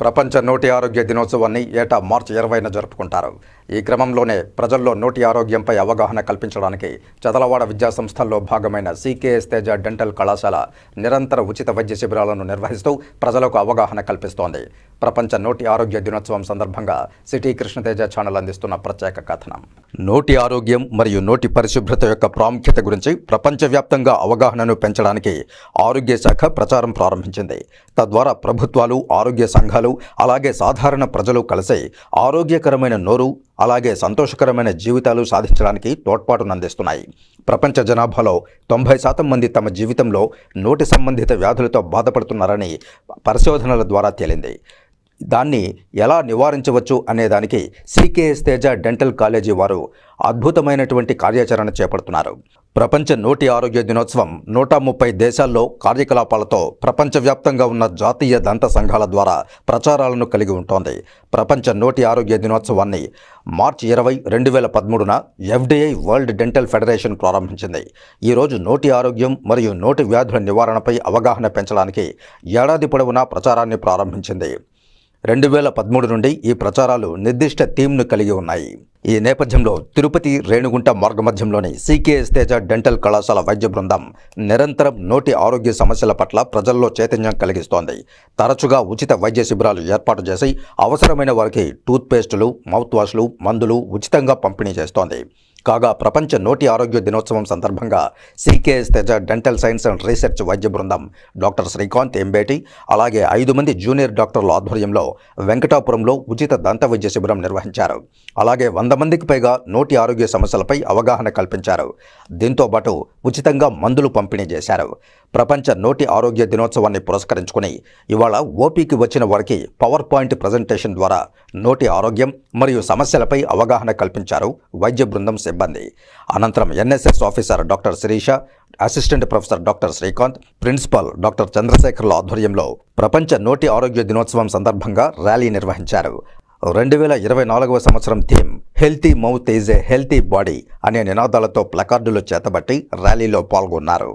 ప్రపంచ నోటి ఆరోగ్య దినోత్సవాన్ని ఏటా మార్చి ఇరవైన జరుపుకుంటారు. ఈ క్రమంలోనే ప్రజల్లో నోటి ఆరోగ్యంపై అవగాహన కల్పించడానికి చదలవాడ విద్యా సంస్థల్లో భాగమైన సీకేఎస్ తేజ డెంటల్ కళాశాల నిరంతర ఉచిత వైద్య శిబిరాలను నిర్వహిస్తూ ప్రజలకు అవగాహన కల్పిస్తోంది. ప్రపంచ నోటి ఆరోగ్య దినోత్సవం సందర్భంగా సిటీ కృష్ణతేజ ఛానల్ అందిస్తున్న ప్రత్యేక కథనం. నోటి ఆరోగ్యం మరియు నోటి పరిశుభ్రత యొక్క ప్రాముఖ్యత గురించి ప్రపంచవ్యాప్తంగా అవగాహనను పెంచడానికి ఆరోగ్య శాఖ ప్రచారం ప్రారంభించింది. తద్వారా ప్రభుత్వాలు ఆరోగ్య సంఘాలు అలాగే సాధారణ ప్రజలు కలిసి ఆరోగ్యకరమైన నోరు అలాగే సంతోషకరమైన జీవితాలు సాధించడానికి తోడ్పాటునందిస్తున్నాయి ప్రపంచ జనాభాలో తొంభై శాతం మంది తమ జీవితంలో నోటి సంబంధిత వ్యాధులతో బాధపడుతున్నారని పరిశోధనల ద్వారా తేలింది. దాన్ని ఎలా నివారించవచ్చు అనేదానికి సీకేఎస్ తేజ డెంటల్ కాలేజీ వారు అద్భుతమైనటువంటి కార్యాచరణ చేపడుతున్నారు. ప్రపంచ నోటి ఆరోగ్య దినోత్సవం నూట ముప్పై దేశాల్లో కార్యకలాపాలతో ప్రపంచవ్యాప్తంగా ఉన్న జాతీయ దంత సంఘాల ద్వారా ప్రచారాలను కలిగి ఉంటోంది. ప్రపంచ నోటి ఆరోగ్య దినోత్సవాన్ని మార్చి ఇరవై రెండు వేల పదమూడున ఎఫ్డిఐ వరల్డ్ డెంటల్ ఫెడరేషన్ ప్రారంభించింది. ఈరోజు నోటి ఆరోగ్యం మరియు నోటి వ్యాధుల నివారణపై అవగాహన పెంచడానికి ఏడాది పొడవునా ప్రచారాన్ని ప్రారంభించింది. రెండు వేల పదమూడు నుండి ఈ ప్రచారాలు నిర్దిష్ట థీమ్ను కలిగి ఉన్నాయి. ఈ నేపథ్యంలో తిరుపతి రేణుగుంట మార్గమధ్యంలోని సీకేఎస్ తేజ డెంటల్ కళాశాల వైద్య బృందం నిరంతరం నోటి ఆరోగ్య సమస్యల పట్ల ప్రజల్లో చైతన్యం కలిగిస్తోంది. తరచుగా ఉచిత వైద్య శిబిరాలు ఏర్పాటు చేసి అవసరమైన వారికి టూత్ పేస్టులు మౌత్ వాష్లు మందులు ఉచితంగా పంపిణీ చేస్తోంది. కాగా ప్రపంచ నోటి ఆరోగ్య దినోత్సవం సందర్భంగా CKS Teja dental science and research వైద్య బృందం డాక్టర్ శ్రీకాంత్ ఎంబేటి అలాగే ఐదు మంది జూనియర్ డాక్టర్ల ఆధ్వర్యంలో వెంకటాపురంలో ఉచిత దంత వైద్య శిబిరం నిర్వహించారు. అలాగే వంద మందికి పైగా నోటి ఆరోగ్య సమస్యలపై అవగాహన కల్పించారు. దీంతో పాటు ఉచితంగా మందులు పంపిణీ చేశారు. ప్రపంచ నోటి ఆరోగ్య దినోత్సవాన్ని పురస్కరించుకుని ఇవాళ ఓపీకి వచ్చిన వారికి పవర్ పాయింట్ ప్రజెంటేషన్ ద్వారా నోటి ఆరోగ్యం మరియు సమస్యలపై అవగాహన కల్పించారు వైద్య బృందం సిబ్బంది. అనంతరం NSS officer doctor Sirisha assistant professor doctor Srikanth principal doctor చంద్రశేఖర్ల ఆధ్వర్యంలో ప్రపంచ నోటి ఆరోగ్య దినోత్సవం సందర్భంగా ర్యాలీ నిర్వహించారు. రెండు వేల ఇరవై నాలుగవ సంవత్సరం theme healthy mouth is a healthy body అనే నినాదాలతో ప్లకార్డులు చేతబట్టి ర్యాలీలో పాల్గొన్నారు.